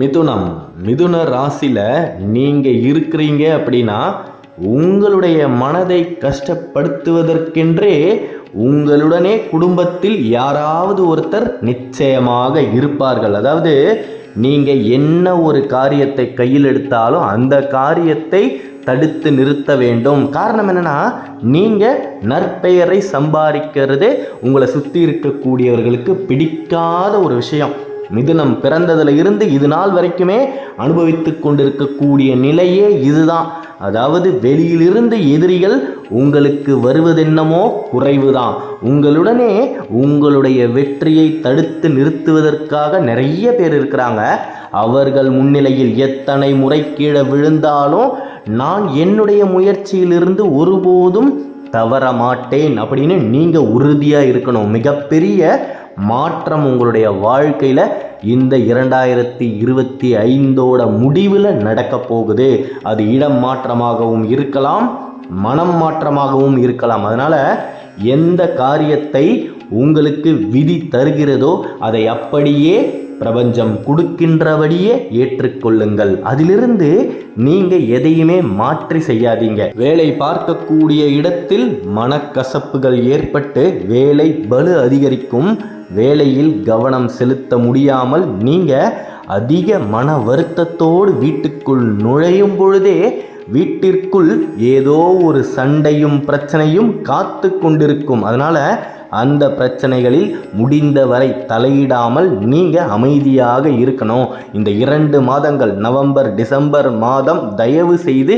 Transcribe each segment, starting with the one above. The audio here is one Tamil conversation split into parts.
மிதுனம். மிதுன ராசியில் நீங்கள் இருக்கிறீங்க அப்படின்னா உங்களுடைய மனதை கஷ்டப்படுத்துவதற்கென்றே உங்களுடனே குடும்பத்தில் யாராவது ஒருத்தர் நிச்சயமாக இருப்பார்கள். அதாவது நீங்கள் என்ன ஒரு காரியத்தை கையில் எடுத்தாலும் அந்த காரியத்தை தடுத்து நிறுத்த வேண்டும். காரணம் என்னென்னா நீங்கள் நற்பெயரை சம்பாதிக்கிறதே உங்களை சுற்றி இருக்கக்கூடியவர்களுக்கு பிடிக்காத ஒரு விஷயம். மிதுனம் பிறந்ததுல இருந்து இது நாள் வரைக்குமே அனுபவித்து கொண்டிருக்கக்கூடிய நிலையே இதுதான். அதாவது வெளியிலிருந்து எதிரிகள் உங்களுக்கு வருவதென்னமோ குறைவுதான். உங்களுடனே உங்களுடைய வெற்றியை தடுத்து நிறுத்துவதற்காக நிறைய பேர் இருக்கிறாங்க. அவர்கள் முன்னிலையில் எத்தனை முறை கீழே விழுந்தாலும் நான் என்னுடைய முயற்சியிலிருந்து ஒருபோதும் தவற மாட்டேன் அப்படின்னு நீங்கள் உறுதியாக இருக்கணும். மிகப்பெரிய மாற்றம் உங்களுடைய வாழ்க்கையில் இந்த இரண்டாயிரத்தி இருபத்தி ஐந்தோட முடிவில் நடக்க போகுது. அது இடம் மாற்றமாகவும் இருக்கலாம் மனம் மாற்றமாகவும் இருக்கலாம். அதனால் எந்த காரியத்தை உங்களுக்கு விதி தருகிறதோ அதை அப்படியே பிரபஞ்சம் கொடுக்கின்றபடியே ஏற்றுக்கொள்ளுங்கள். அதிலிருந்து நீங்க எதையுமே மாற்றி செய்யாதீங்க. வேலை பார்க்கக்கூடிய இடத்தில் மனக்கசப்புகள் ஏற்பட்டு வேலை பலு அதிகரிக்கும். வேலையில் கவனம் செலுத்த முடியாமல் நீங்கள் அதிக மன வருத்தத்தோடு வீட்டுக்குள் நுழையும் பொழுதே வீட்டிற்குள் ஏதோ ஒரு சண்டையும் பிரச்சனையும் காத்து கொண்டிருக்கும். அதனால் அந்த பிரச்சனைகளில் முடிந்தவரை தலையிடாமல் நீங்கள் அமைதியாக இருக்கணும். இந்த இரண்டு மாதங்கள் நவம்பர் டிசம்பர் மாதம் தயவு செய்து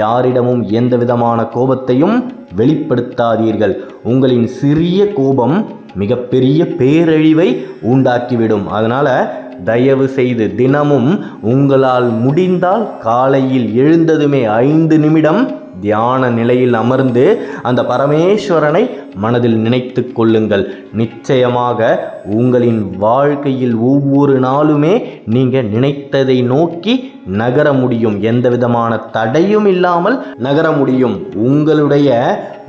யாரிடமும் எந்த விதமான கோபத்தையும் வெளிப்படுத்தாதீர்கள். உங்களின் சிறிய கோபம் மிகப்பெரிய பேரழிவை உண்டாக்கிவிடும். அதனால் தயவு செய்து தினமும் உங்களால் முடிந்தால் காலையில் எழுந்ததுமே ஐந்து நிமிடம் தியான நிலையில் அமர்ந்து அந்த பரமேஸ்வரனை மனதில் நினைத்து கொள்ளுங்கள். நிச்சயமாக உங்களின் வாழ்க்கையில் ஒவ்வொரு நாளுமே நீங்கள் நினைத்ததை நோக்கி நகர முடியும். எந்த விதமான தடையும் இல்லாமல் நகர முடியும். உங்களுடைய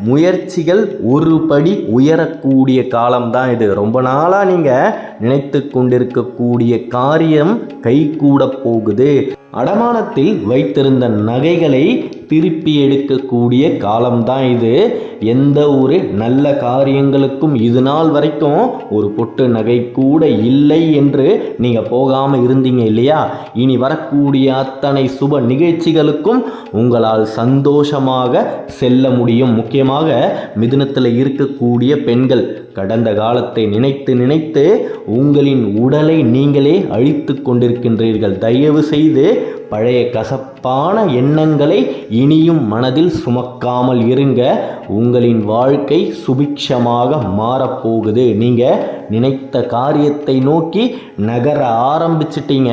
முயற்சிகள் ஒரு படி உயரக்கூடிய காலம்தான் இது. ரொம்ப நாளாக நீங்கள் நினைத்து கொண்டிருக்கக்கூடிய காரியம் கைகூட போகுது. அடமானத்தில் வைத்திருந்த நகைகளை திருப்பி எடுக்கக்கூடிய காலம்தான் இது. எந்த ஒரு நல்ல நல்ல காரியங்களுக்கும் இது நாள் வரைக்கும் ஒரு பொட்டு நகை கூட இல்லை என்று நீங்கள் போகாமல் இருந்தீங்க இல்லையா? இனி வரக்கூடிய அத்தனை சுப நிகழ்ச்சிகளுக்கும் உங்களால் சந்தோஷமாக செல்ல முடியும். முக்கியமாக மிதுனத்தில் இருக்கக்கூடிய பெண்கள் கடந்த காலத்தை நினைத்து நினைத்து உங்களின் உடலை நீங்களே அழித்து கொண்டிருக்கின்றீர்கள். தயவு செய்து பழைய தப்பான எண்ணங்களை இனியும் மனதில் சுமக்காமல் இருங்க. உங்களின் வாழ்க்கை சுபிக்ஷமாக மாறப்போகுது. நீங்கள் நினைத்த காரியத்தை நோக்கி நகர ஆரம்பிச்சிட்டீங்க.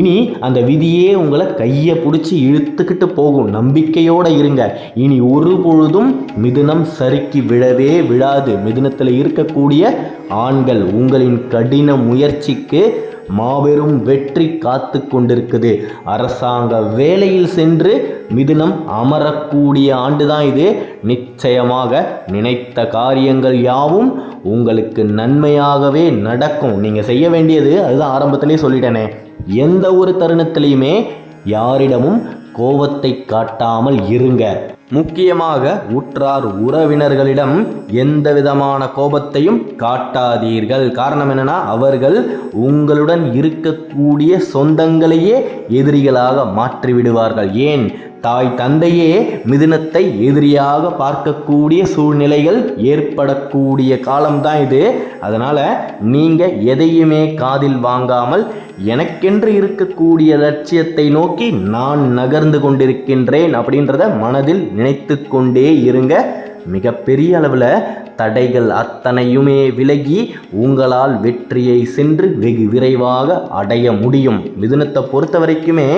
இனி அந்த விதியே உங்களை கையை பிடிச்சி இழுத்துக்கிட்டு போகும். நம்பிக்கையோடு இருங்க. இனி ஒரு பொழுதும் மிதுனம் சறுக்கி விழவே விழாது. மிதுனத்தில் இருக்கக்கூடிய ஆண்கள் உங்களின் கடின முயற்சிக்கு மாபெரும் வெற்றி காத்து கொண்டிருக்குது. அரசாங்க வேலையில் சென்று மிதுனம் அமரக்கூடிய ஆண்டுதான் இது. நிச்சயமாக நினைத்த காரியங்கள் யாவும் உங்களுக்கு நன்மையாகவே நடக்கும். நீங்கள் செய்ய வேண்டியது அதுதான் ஆரம்பத்திலே சொல்லிட்டேனே. எந்த ஒரு தருணத்திலையுமே யாரிடமும் கோபத்தை காட்டாமல் இருங்க. முக்கியமாக உற்றார் உறவினர்களிடம் எந்த விதமான கோபத்தையும் காட்டாதீர்கள். காரணம் என்னன்னா அவர்கள் உங்களுடன் இருக்கக்கூடிய சொந்தங்களையே எதிரிகளாக மாற்றிவிடுவார்கள். ஏன்? தாய் தந்தையே மிதுனத்தை எதிரியாக பார்க்கக்கூடிய சூழ்நிலைகள் ஏற்படக்கூடிய காலம்தான் இது. அதனால் நீங்கள் எதையுமே காதில் வாங்காமல் எனக்கென்று இருக்கக்கூடிய லட்சியத்தை நோக்கி நான் நகர்ந்து கொண்டிருக்கின்றேன் அப்படின்றத மனதில் நினைத்து கொண்டே இருங்க. மிகப்பெரிய அளவில் தடைகள் அத்தனையுமே விலகி உங்களால் வெற்றியை சென்று வெகு விரைவாக அடைய முடியும். மிதுனத்தை பொறுத்த வரைக்குமே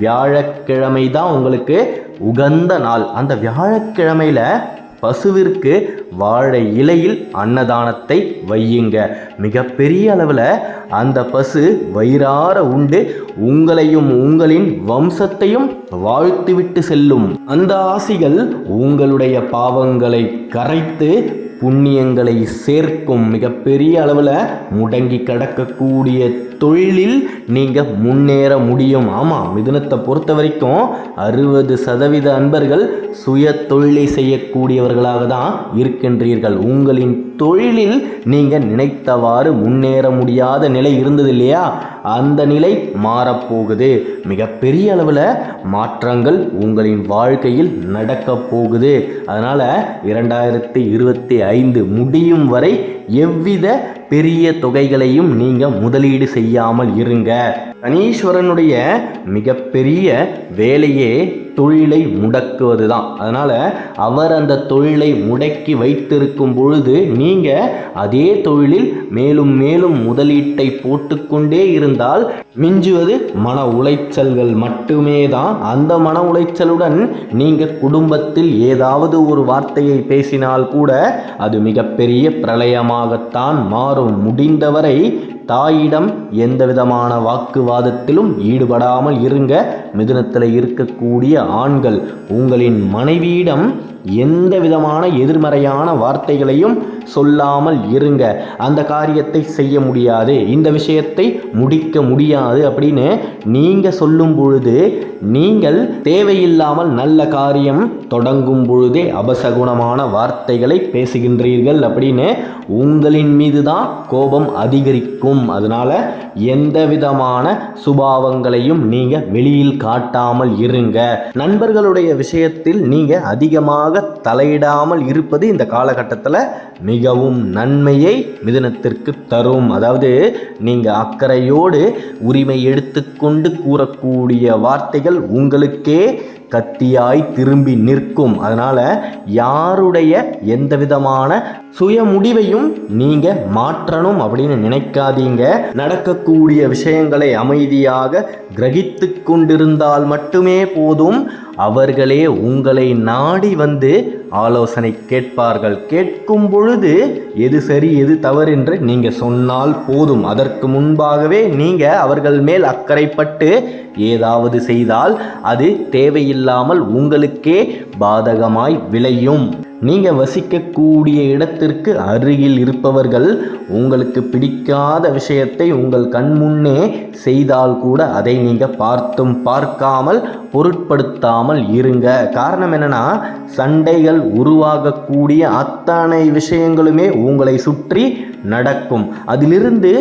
வியாழக்கிழமை தான் உங்களுக்கு உகந்த நாள். அந்த வியாழக்கிழமையில் பசுவிற்கு வாழை இலையில் அன்னதானத்தை வையுங்க. மிகப்பெரிய அளவில் அந்த பசு வயிறார உண்டு. உங்களையும் உங்களின் வம்சத்தையும் வாழ்த்துவிட்டு செல்லும். அந்த ஆசிகள் உங்களுடைய பாவங்களை கரைத்து புண்ணியங்களை சேர்க்கும். மிகப்பெரிய அளவில் முடங்கி கிடக்கக்கூடிய தொழிலில் நீங்கள் முன்னேற முடியும். ஆமாம் மிதுனத்தை பொறுத்த வரைக்கும் அறுபது சதவீத அன்பர்கள் சுய தொழிலை செய்யக்கூடியவர்களாக தான் இருக்கின்றீர்கள். உங்களின் தொழிலில் நீங்கள் நினைத்தவாறு முன்னேற முடியாத நிலை இருந்தது இல்லையா? அந்த நிலை மாறப்போகுது. மிகப்பெரிய அளவில் மாற்றங்கள் உங்களின் வாழ்க்கையில் நடக்கப் போகுது. அதனால் இரண்டாயிரத்தி இருபத்தி ஐந்து முடியும் வரை எவ்வித பெரிய தொகைகளையும் நீங்கள் முதலீடு செய்யாமல் இருங்க. சனீஸ்வரனுடைய மிகப்பெரிய வேலையே தொழிலை முடக்குவது தான் அதனால் அவர் அந்த தொழிலை முடக்கி வைத்திருக்கும் பொழுது நீங்கள் அதே தொழிலில் மேலும் மேலும் முதலீட்டை போட்டுக்கொண்டே இருந்தால் மிஞ்சுவது மன உளைச்சல்கள் மட்டுமே தான் அந்த மன உளைச்சலுடன் நீங்கள் குடும்பத்தில் ஏதாவது ஒரு வார்த்தையை பேசினால் கூட அது மிகப்பெரிய பிரளயமாகத்தான் மாறும். முடிந்தவரை தாயிடம் எந்த விதமான வாக்குவாதத்திலும் ஈடுபடாமல் இருங்க. மிதுனத்தில் இருக்கக்கூடிய ஆண்கள் உங்களின் மனைவியிடம் எந்த விதமான எதிர்மறையான வார்த்தைகளையும் சொல்லாமல் இருங்க. அந்த காரியத்தை செய்ய முடியாது. இந்த விஷயத்தை முடிக்க முடியாது அப்படின்னு நீங்கள் சொல்லும் பொழுது நீங்கள் தேவையில்லாமல் நல்ல காரியம் தொடங்கும் பொழுதே அபசகுணமான வார்த்தைகளை பேசுகின்றீர்கள் அப்படின்னு உங்களின் மீது தான் கோபம் அதிகரிக்கும். அதனால் எந்த விதமான சுபாவங்களையும் நீங்கள் வெளியில் காட்டாமல் இருங்க. நண்பர்களுடைய விஷயத்தில் நீங்கள் அதிகமாக தலையிடாமல் இருப்பது இந்த காலகட்டத்தில் மிகவும் நன்மையை மிதுனத்திற்கு தரும். அதாவது நீங்கள் அக்கறையோடு உரிமை எடுத்துக்கொண்டு கூறக்கூடிய வார்த்தைகள் உங்களுக்கே கத்தியாய் திரும்பி நிற்கும். அதனால் யாருடைய எந்த விதமான சுய முடிவையும் நீங்கள் மாற்றணும் அப்படின்னு நினைக்காதீங்க. நடக்கக்கூடிய விஷயங்களை அமைதியாக கிரகித்து கொண்டிருந்தால் மட்டுமே போதும். அவர்களே உங்களை நாடி வந்து ஆலோசனை கேட்பார்கள். கேட்கும் பொழுது எது சரி எது தவறு என்று நீங்கள் சொன்னால் போதும். அதற்கு முன்பாகவே நீங்கள் அவர்கள் மேல் அக்கறைப்பட்டு ஏதாவது செய்தால் அது தேவையில்லாமல் உங்களுக்கே பாதகமாய் விளையும். நீங்கள் வசிக்கக்கூடிய இடத்திற்கு அருகில் இருப்பவர்கள் உங்களுக்கு பிடிக்காத விஷயத்தை உங்கள் கண்முன்னே செய்தால் கூட அதை நீங்கள் பார்த்தும் பார்க்காமல் பொருட்படுத்தாமல் இருங்க. காரணம் என்னென்னா சண்டைகள் உருவாகக்கூடிய அத்தனை விஷயங்களுமே உங்களை சுற்றி நடக்கும். அதிலிருந்து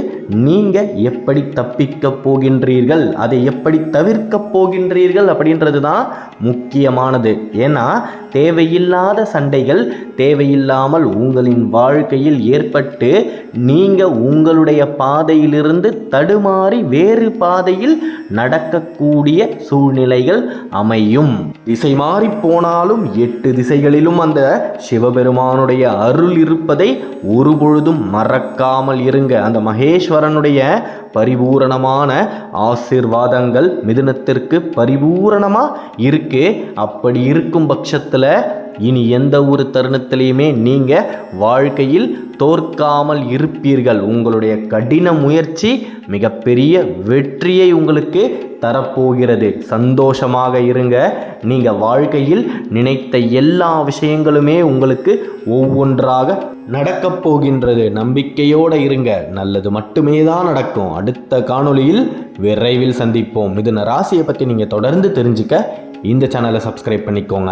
நீங்கள் எப்படி தப்பிக்க போகின்றீர்கள்? அதை எப்படி தவிர்க்க போகின்றீர்கள்? அப்படின்றது தான் முக்கியமானது. ஏன்னா தேவையில்லாத சண்டைகள் தேவையில்லாமல் உங்களின் வாழ்க்கையில் ஏற்பட்டு நீங்கள் உங்களுடைய பாதையிலிருந்து தடுமாறி வேறு பாதையில் நடக்கக்கூடிய சூழ்நிலைகள் அமையும். திசை மாறி போனாலும் எட்டு திசைகளிலும் அந்த சிவபெருமானுடைய அருள் இருப்பதை ஒருபொழுதும் மறக்காமல் இருங்க. அந்த மகேஸ்வரனுடைய பரிபூரணமான ஆசிர்வாதங்கள் மிதுனத்திற்கு பரிபூரணமாக இருக்கு. அப்படி இருக்கும் பட்சத்தில் இனி எந்த ஒரு தருணத்திலையுமே நீங்கள் வாழ்க்கையில் தோற்காமல் இருப்பீர்கள். உங்களுடைய கடின முயற்சி மிகப்பெரிய வெற்றியை உங்களுக்கு தரப்போகிறது. சந்தோஷமாக இருங்க. நீங்கள் வாழ்க்கையில் நினைத்த எல்லா விஷயங்களுமே உங்களுக்கு ஒவ்வொன்றாக நடக்கப் போகின்றது. நம்பிக்கையோடு இருங்க. நல்லது மட்டுமே தான் நடக்கும். அடுத்த காணொளியில் விரைவில் சந்திப்போம். மிதுன ராசியை பற்றி நீங்கள் தொடர்ந்து தெரிஞ்சுக்க இந்த சேனலை சப்ஸ்கிரைப் பண்ணிக்கோங்க.